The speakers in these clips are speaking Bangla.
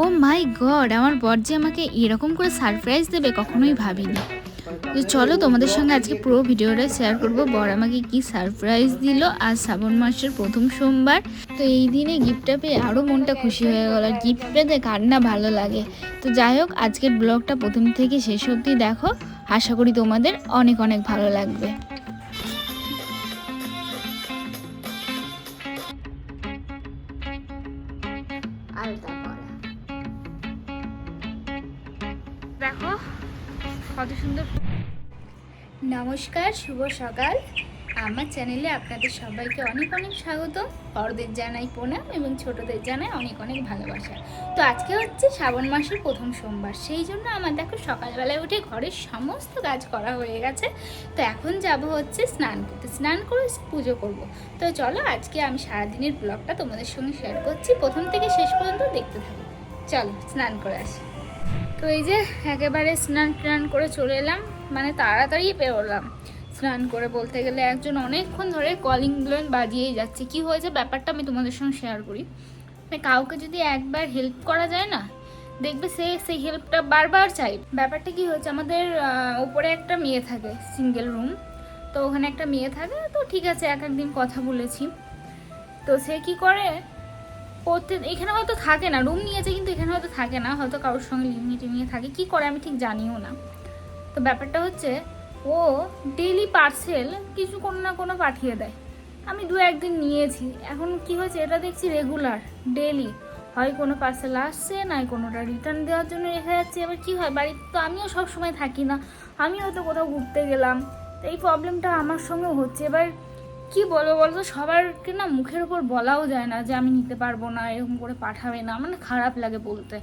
ও মাই গড, আমার বর যে আমাকে এরকম করে সারপ্রাইজ দেবে, কখনোই ভাবিনি। তো চলো তোমাদের সঙ্গে আজকে পুরো ভিডিওটা শেয়ার করব। বর আমাকে কি সারপ্রাইজ দিল আজ শ্রাবণ মাসের প্রথম সোমবার। তো এই দিনে গিফটটা পেয়ে আরও মনটা খুশি হয়ে গেল। আর গিফট পেতে কার না ভালো লাগে। তো যাই হোক, আজকের ব্লগটা প্রথম থেকে শেষ অবধি দেখো। আশা করি তোমাদের অনেক অনেক ভালো লাগবে। সুন্দর নমস্কার, শুভ সকাল। আমার চ্যানেলে আপনাদের সবাইকে অনেক অনেক স্বাগত। বড়দের জানাই প্রণাম এবং ছোটদের জানাই অনেক অনেক ভালোবাসা। তো আজকে হচ্ছে শ্রাবণ মাসের প্রথম সোমবার। সেই জন্য আমার দেখো সকালবেলায় উঠে ঘরের সমস্ত কাজ করা হয়ে গেছে। তো এখন যাব হচ্ছে স্নান করতে। স্নান করে পুজো করব। তো চলো আজকে আমি সারাদিনের ব্লগটা তোমাদের সঙ্গে শেয়ার করছি। প্রথম থেকে শেষ পর্যন্ত দেখতে থাকো। চলো স্নান করে আসি। তো এই যে একেবারে স্নান টান করে চলে এলাম মানে তাড়াতাড়ি পেরোলাম স্নান করে বলতে গেলে একজন অনেকক্ষণ ধরে কলিং বেল বাজিয়েই যাচ্ছে। কি হয়েছে? ব্যাপারটা আমি তোমাদের সঙ্গে শেয়ার করি। মানে কাউকে যদি একবার হেল্প করা যায় না, দেখবে সে সেই হেল্পটা বারবার চাই। ব্যাপারটা কি হয়েছে? আমাদের ওপরে একটা মেয়ে থাকে সিঙ্গেল রুম তো ওখানে একটা মেয়ে থাকে। তো ঠিক আছে এক একদিন কথা বলেছি। তো সে কি করে? প্রত্যেক এখানে হয়তো থাকে না রুম নিয়েছে কিন্তু এখানে হয়তো থাকে না, হয়তো কারোর সঙ্গে লিমিটে নিয়ে থাকে, কি করে আমি ঠিক জানিও না। তো ব্যাপারটা হচ্ছে, ও ডেলি পার্সেল কিছু কোনো না কোনো পাঠিয়ে দেয়। আমি দু একদিন নিয়েছি, এখন কি হয়েছে, এটা দেখছি রেগুলার ডেলি হয় কোনো পার্সেল আসছে নাই কোনোটা রিটার্ন দেওয়ার জন্য রেখে যাচ্ছে এবার কি হয়, বাড়িতে তো আমিও সব সময় থাকি না আমি হয়তো কোথাও ঘুরতে গেলাম, তো এই প্রবলেমটা আমার সঙ্গে হচ্ছে। এবার কি বলব বলো তো সবারকে না মুখের উপর বলাও যায় না যে আমি নিতে পারব না, এরকম করে পাঠাবে না। মানে খারাপ লাগে বলতে।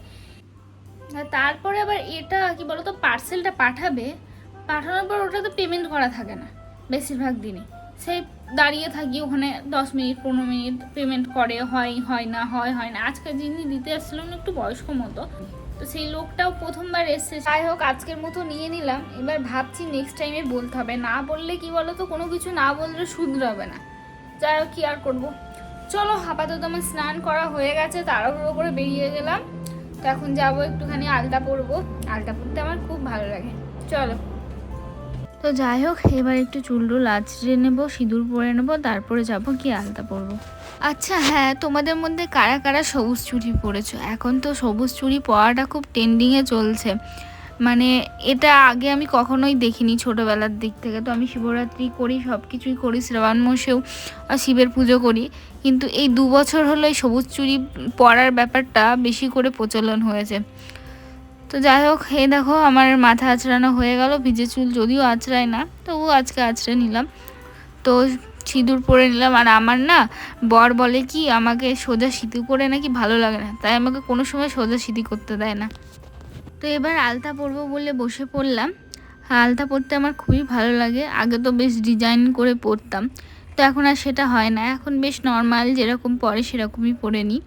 তারপরে আবার এটা কি বলতো? পার্সেলটা পাঠাবে, পাঠানোর পর ওটা তো পেমেন্ট করা থাকে না বেশিরভাগ দিনই। সেই দাঁড়িয়ে থাকি ওখানে দশ মিনিট, পনেরো মিনিট পেমেন্ট করে, হয় হয় না, হয় হয় না। আজকে যিনি দিতে আসছিলাম একটু বয়স্ক মতো। তো সেই লোকটাও প্রথমবার এসছে। যাই হোক, আজকের মতো নিয়ে নিলাম। এবার ভাবছি নেক্সট টাইমে বলতে হবে। না বললে কি বলো তো কোনো কিছু না বললে শুধরাবে না। যাই হোক, কি আর করব? চলো, আপাতত আমার স্নান করা হয়ে গেছে, তাড়াহুড়ো করে বেরিয়ে গেলাম। তো এখন যাব একটুখানি আলতা পরবো। আলতা পরতে আমার খুব ভালো লাগে। চলো। তো যাই হোক, এবার একটু চুল টুল আঁচড়ে নেব, সিঁদুর পরে নেব, তারপরে যাব কি আলতা পরবো। আচ্ছা হ্যাঁ তোমাদের মধ্যে কারা কারা সবুজ চুড়ি পরেছো? এখন তো সবুজ চুড়ি পরাটা খুব ট্রেন্ডিংয়ে চলছে। মানে এটা আগে আমি কখনোই দেখিনি ছোটোবেলার দিক থেকে। তো আমি শিবরাত্রি করি সব কিছুই করি, শ্রাবণ মাসেও শিবের পুজো করি। কিন্তু এই দু বছর হলো এই সবুজ চুড়ি পরার ব্যাপারটা বেশি করে প্রচলন হয়েছে। তো যাই হোক এই দেখো, আমার মাথা আঁচড়ানো হয়ে গেল, ভিজে চুল যদিও আঁচড়ায় না তবু আজকে আঁচড়ে নিলাম। তো সিঁদুর পরে নিলাম। আর আমার না বর বলে কি, আমাকে সোজা সিঁদুর করে নাকি ভালো লাগে না। তাই আমাকে কোনো সময় সোজা সিঁদি করতে দেয় না। তো এবার আলতা পরবো বলে বসে পড়লাম। আলতা পরতে আমার খুবই ভালো লাগে। আগে তো বেশ ডিজাইন করে পরতাম। তো এখন আর সেটা হয় না। এখন বেশ নর্মাল যেরকম পরে সেরকমই পরে নিই।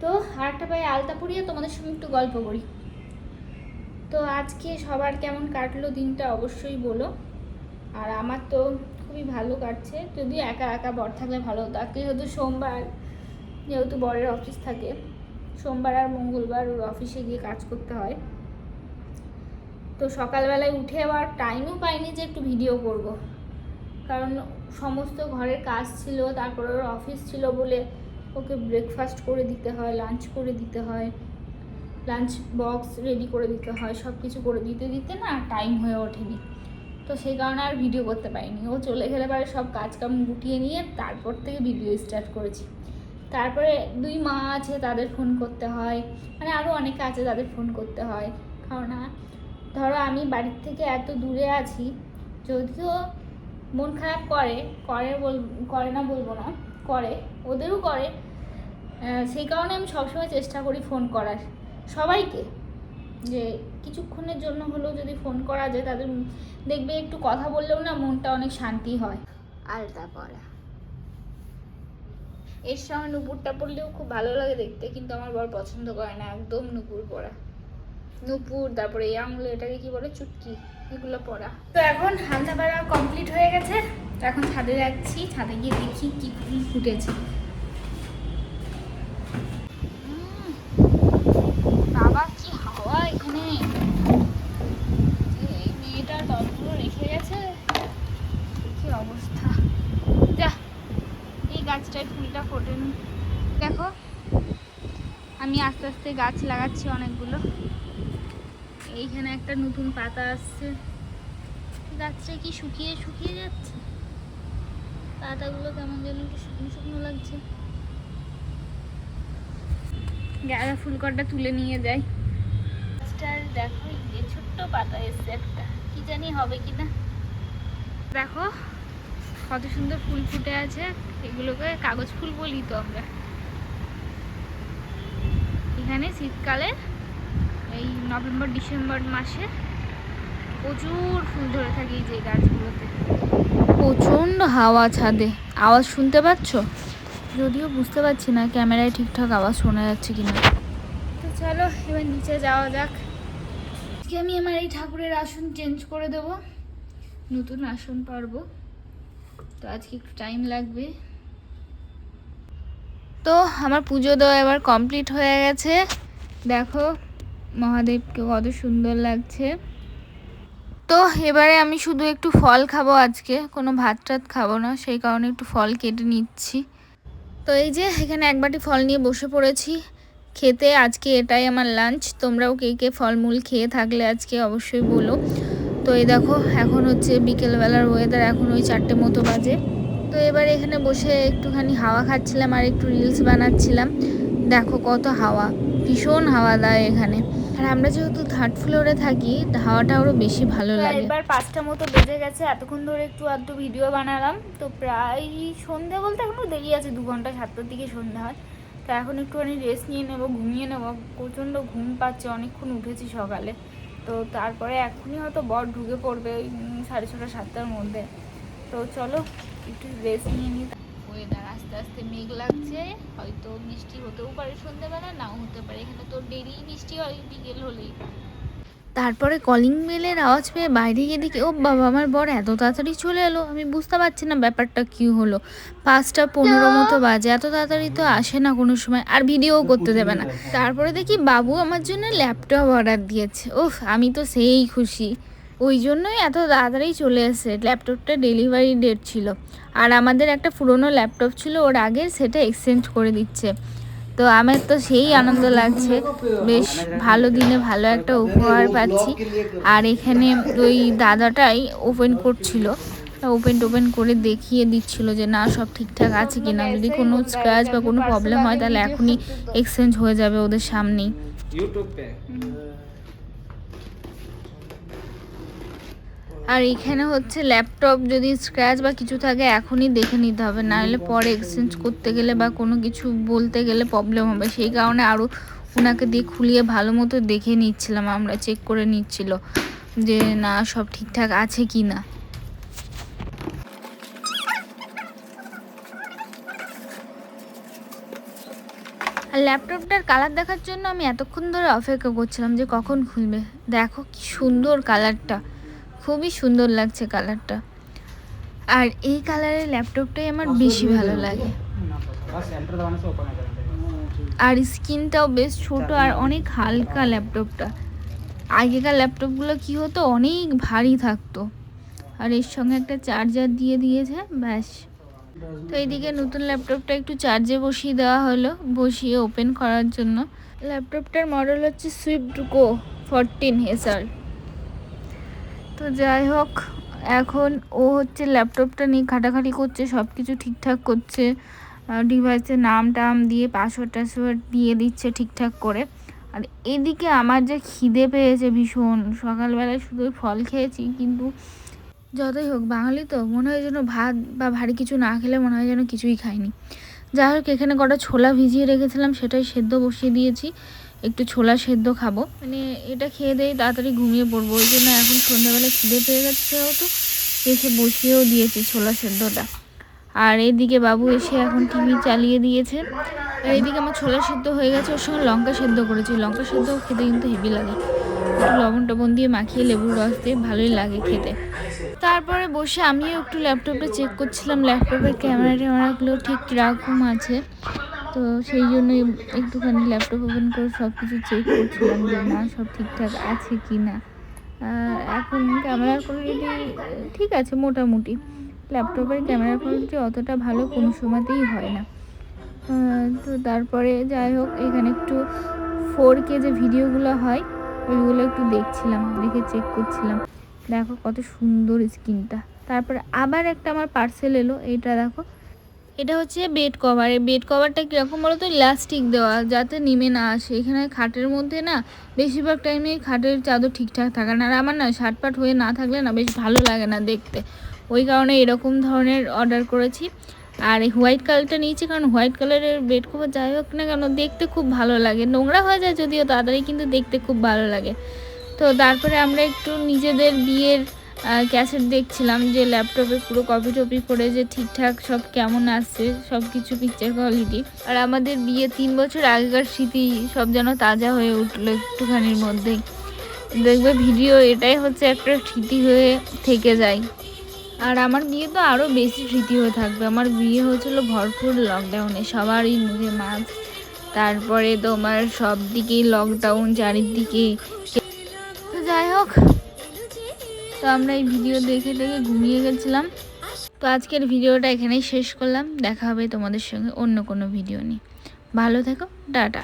তো আরেকটা পায়ে আলতা পরিয়ে তোমাদের সঙ্গে একটু গল্প করি। তো আজকে সবার কেমন কাটলো দিনটা অবশ্যই বলো। আর আমার তো খুবই ভালো কাটছে। যদি একা একা বর থাকলে ভালো হতো। আজকে যেহেতু সোমবার, যেহেতু বরের অফিস থাকে, সোমবার আর মঙ্গলবার ওর অফিসে গিয়ে কাজ করতে হয়। তো সকালবেলায় উঠে আবার টাইমও পাইনি যে একটু ভিডিও করব। কারণ সমস্ত ঘরের কাজ ছিল, তারপরে ওর অফিস ছিল বলে ওকে ব্রেকফাস্ট করে দিতে হয় লাঞ্চ করে দিতে হয় লাঞ্চ বক্স রেডি করে দিতে হয় সব কিছু করে দিতে দিতে না টাইম হয়ে ওঠেনি। তো সেই কারণে আর ভিডিও করতে পারিনি। ও চলে গেলে পরে সব কাজকাম গুটিয়ে নিয়ে তারপর থেকে ভিডিও স্টার্ট করেছি। তারপরে দুই মা আছে, তাদের ফোন করতে হয়। মানে আরও অনেকে আছে, তাদের ফোন করতে হয়। কারণ ধরো আমি বাড়ির থেকে এত দূরে আছি, যদিও মন খারাপ করে করে বল, করে না বলব না। করে ওদেরও করে। সেই কারণে আমি সবসময় চেষ্টা করি ফোন করার। সবাইকে যে কিছুক্ষণের জন্য হলেও যদি ফোন করা যায় তাদের দেখবে একটু কথা বললেও না মনটা অনেক শান্তি হয়। আলতা পরা এর সঙ্গে নুপুরটা পরলেও খুব ভালো লাগে দেখতে কিন্তু আমার বর পছন্দ করে না একদম নুপুর পরা নুপুর তারপরে এই আঙুলে এটাকে কি বলে চুটকি এগুলো পরা তো এখন হালদা পাড়া কমপ্লিট তো এখন ছাদে যাচ্ছি, ছাদে গিয়ে দেখি কি ফুল ফুটেছে। বাবা, কি হাওয়া এখানে? যে এই মেয়েটা ততগুলো রেখে গেছে। কি অবস্থা? যা, এই গাছটায় ফুলটা ফোটেনি দেখো, আমি আস্তে আস্তে গাছ লাগাচ্ছি অনেকগুলো। এইখানে একটা নতুন পাতা আসছে। গাছটা কি শুকিয়ে শুকিয়ে যাচ্ছে? পাতাগুলো কেমন যেন একটু শুকনো শুকনো লাগছে। গাঁদা ফুল কটা তুলে নিয়ে যাই। গাছটার দেখো যে ছোট্ট পাতা এসছে একটা। কি জানি হবে কিনা। দেখো কত সুন্দর ফুল ফুটে আছে। এগুলোকে কাগজ ফুল বলি তো আমরা। এখানে শীতকালে এই নভেম্বর ডিসেম্বর মাসে প্রচুর ফুল ধরে থাকে এই যে গাছগুলোতে। প্রচণ্ড হাওয়া ছাদে। আওয়াজ শুনতে পাচ্ছ? যদিও বুঝতে পারছি না ক্যামেরায় ঠিকঠাক আওয়াজ শোনা যাচ্ছে কিনা। তো চলো, এবার নিচে যাওয়া যাক। আজকে আমি আমার এই ঠাকুরের আসন চেঞ্জ করে দেব। নতুন আসন পারব। তো আজকে একটু টাইম লাগবে। তো আমার পুজো দেওয়া এবার কমপ্লিট হয়ে গেছে। দেখো মহাদেবকে কত সুন্দর লাগছে। তো এবারে আমি শুধু একটু ফল খাব আজকে, কোনো ভাত টাত খাব না, সেই কারণে একটু ফল কেটে নিচ্ছি। তো এই যে, এখানে এক বাটি ফল নিয়ে বসে পড়েছি। খেতে আজকে এটাই আমার লাঞ্চ তোমরাও কে কে ফলমূল খেয়ে থাকলে আজকে অবশ্যই বলো। তো এই দেখো, এখন হচ্ছে বিকেলবেলার ওয়েদার এখন ওই চারটে মতো বাজে। তো এবার এখানে বসে একটুখানি হাওয়া খাচ্ছিলাম আর একটু রিলস বানাচ্ছিলাম। দেখো কত হাওয়া। ভীষণ হাওয়া দেয় এখানে। আর আমরা যেহেতু থার্ড ফ্লোরে থাকি হাওয়াটা আরও বেশি ভালো লাগে। এবার পাঁচটা মতো বেজে গেছে এতক্ষণ ধরে একটু আধটু ভিডিও বানালাম। তো প্রায় সন্ধে বলতে এখনও দেরি আছে দু ঘণ্টা সাতটার দিকে সন্ধ্যা হয়। তো এখন একটুখানি রেস্ট নিয়ে নেব ঘুমিয়ে নেব। প্রচণ্ড ঘুম পাচ্ছে অনেকক্ষণ উঠেছি সকালে। তো তারপরে এখনই হয়তো বর ঢুকে পড়বে ওই সাড়ে ছটা সাতটার মধ্যে। তো চলো একটু রেস্ট নিয়ে নিই। ওয়েদার আস্তে আস্তে মেঘ লাগছে হয়তো বৃষ্টি হতেও পারে সন্ধ্যেবেলা নাও হতে পারে। এখানে তো ডেলি বৃষ্টি হয় বিকেল হলেই। তারপরে কলিং বেলের আওয়াজ পেয়ে বাইরে গিয়ে দেখি ও বাবা আমার বর এত তাড়াতাড়ি চলে এলো। আমি বুঝতে পারছি না ব্যাপারটা কি হলো। পাঁচটা পনেরো মতো বাজে এত তাড়াতাড়ি তো আসে না কোনো সময় আর ভিডিও করতে দেবে না। তারপরে দেখি বাবু আমার জন্য ল্যাপটপ অর্ডার দিয়েছে। ওহ আমি তো সেই খুশি। ওই জন্যই এত তাড়াতাড়ি চলে আসে ল্যাপটপটা ডেলিভারি ডেট ছিল। আর আমাদের একটা পুরনো ল্যাপটপ ছিল, ওর আগে সেটা এক্সচেঞ্জ করে দিচ্ছে। তো আমার তো সেই আনন্দ লাগছে। বেশ ভালো দিনে ভালো একটা উপহার পাচ্ছি। আর এখানে ওই দাদাটাই ওপেন করছিল। ওপেন টোপেন করে দেখিয়ে দিচ্ছিল যে, না, সব ঠিকঠাক আছে কি না যদি কোনো স্ক্র্যাচ বা কোনো প্রবলেম হয়, তাহলে এখনই এক্সচেঞ্জ হয়ে যাবে ওদের সামনেই। ইউটিউব আর এখানে হচ্ছে ল্যাপটপ যদি স্ক্র্যাচ বা কিছু থাকে, এখনই দেখে নিতে হবে। না হলে পরে এক্সচেঞ্জ করতে গেলে বা কোনো কিছু বলতে গেলে প্রবলেম হবে। সেই কারণে আরও ওনাকে দিয়ে খুলিয়ে ভালো মতো দেখে নিচ্ছিলাম। আমরা চেক করে নিচ্ছিল যে, না, সব ঠিকঠাক আছে কি না আর ল্যাপটপটার কালার দেখার জন্য আমি এতক্ষণ ধরে অপেক্ষা করছিলাম যে কখন খুলবে। দেখো কি সুন্দর কালারটা খুবই সুন্দর লাগছে কালারটা। আর এই কালারের ল্যাপটপটাই আমার বেশি ভালো লাগে। আর স্কিনটাও বেশ ছোট আর অনেক হালকা ল্যাপটপটা। আগেকার ল্যাপটপগুলো কি হতো? অনেক ভারী থাকতো। আর এর সঙ্গে একটা চার্জার দিয়ে দিয়েছে, ব্যাস। তো এইদিকে নতুন ল্যাপটপটা একটু চার্জে বসিয়ে দেওয়া হলো, বসিয়ে ওপেন করার জন্য। ল্যাপটপটার মডেল হচ্ছে সুইফট কো ফরটিন এসআর তো যাই হোক, এখন ও হচ্ছে ল্যাপটপটা নিয়ে ঘাটাঘাটি করছে সব কিছু ঠিকঠাক করছে। ডিভাইসের নাম টাম দিয়ে পাসওয়ার্ড টাসওয়ার্ড দিয়ে দিচ্ছে ঠিকঠাক করে। আর এদিকে আমার যে খিদে পেয়েছে ভীষণ। সকালবেলায় শুধু ফল খেয়েছি, কিন্তু যতই হোক, বাঙালি তো, মনে হয় যেন ভাত বা ভারী কিছু না খেলে মনে হয় যেন কিছুই খাইনি। যাই হোক, এখানে কটা ছোলা ভিজিয়ে রেখেছিলাম, সেটাই সেদ্ধ বসিয়ে দিয়েছি। একটু ছোলা সেদ্ধ খাব। মানে এটা খেয়ে দিয়ে তাড়াতাড়ি ঘুমিয়ে পড়ব। ওই জন্য এখন সন্ধ্যাবেলা খিদে পেয়ে গেছে যেহেতু, এসে বসিয়েও দিয়েছি ছোলা সেদ্ধটা। আর এইদিকে বাবু এসে এখন টিভি চালিয়ে দিয়েছে। আর এইদিকে আমার ছোলা সেদ্ধ হয়ে গেছে, ওর সঙ্গে লঙ্কা সেদ্ধ করেছি। লঙ্কা সেদ্ধ খেতে কিন্তু হেভি লাগে। একটু লবণ টবণ দিয়ে মাখিয়ে লেবুর রস দিয়ে ভালোই লাগে খেতে। তারপরে বসে আমিও একটু ল্যাপটপটা চেক করছিলাম। ল্যাপটপের ক্যামেরা ট্যামেরাগুলো ঠিক কীরকম আছে। তো সেই জন্যই একটুখানি ল্যাপটপ ওপেন করে সব কিছু চেক করছিলাম যে না, সব ঠিকঠাক আছে কি না এখন ক্যামেরার কোয়ালিটি ঠিক আছে মোটামুটি। ল্যাপটপের ক্যামেরার কোয়ালিটি অতটা ভালো কোনো সময়তেই হয় না। তো তারপরে যাই হোক, এখানে একটু ফোর কে যে ভিডিওগুলো হয়, ওইগুলো একটু দেখছিলাম, দেখে চেক করছিলাম। দেখো কত সুন্দর স্কিনটা তারপরে আবার একটা আমার পার্সেল এলো এটা দেখো। এটা হচ্ছে বেড কভার এই বেড কভারটা কীরকম বলো তো ইলাস্টিক দেওয়া, যাতে নেমে না আসে। এখানে খাটের মধ্যে না, বেশিরভাগ টাইমে খাটের চাদর ঠিকঠাক থাকে না। আর আমার না শার্টপাট হয়ে না থাকলে না, বেশ ভালো লাগে না দেখতে। ওই কারণে এরকম ধরনের অর্ডার করেছি। আর এই হোয়াইট কালারটা নিয়েছি, কারণ হোয়াইট কালারের বেড কভার যাই হোক না কেন, দেখতে খুব ভালো লাগে। নোংরা হয়ে যায় যদিও, তাড়াতাড়ি কিন্তু দেখতে খুব ভালো লাগে। তো তারপরে আমরা একটু নিজেদের বিয়ের ক্যাসেট দেখছিলাম যে ল্যাপটপে পুরো কপি টপি করে যে ঠিকঠাক সব কেমন আসছে, সব কিছু পিকচার কোয়ালিটি আর আমাদের বিয়ে তিন বছর আগেকার স্মৃতি সব যেন তাজা হয়ে উঠল একটুখানির মধ্যেই। দেখবে ভিডিও এটাই হচ্ছে একটা স্মৃতি হয়ে থেকে যায়। আর আমার বিয়ে তো আরও বেশি স্মৃতি হয়ে থাকবে। আমার বিয়ে হয়েছিল ভরপুর লকডাউনে সবারই মুখে মাছ তারপরে তোমার সব দিকেই লকডাউন চারিদিকে তো আমরা এই ভিডিও দেখে দেখে ঘুমিয়ে গেছিলাম। তো আজকের ভিডিওটা এখানেই শেষ করলাম। দেখা হবে তোমাদের সঙ্গে অন্য কোনো ভিডিও নিয়ে। ভালো থেকো, টাটা।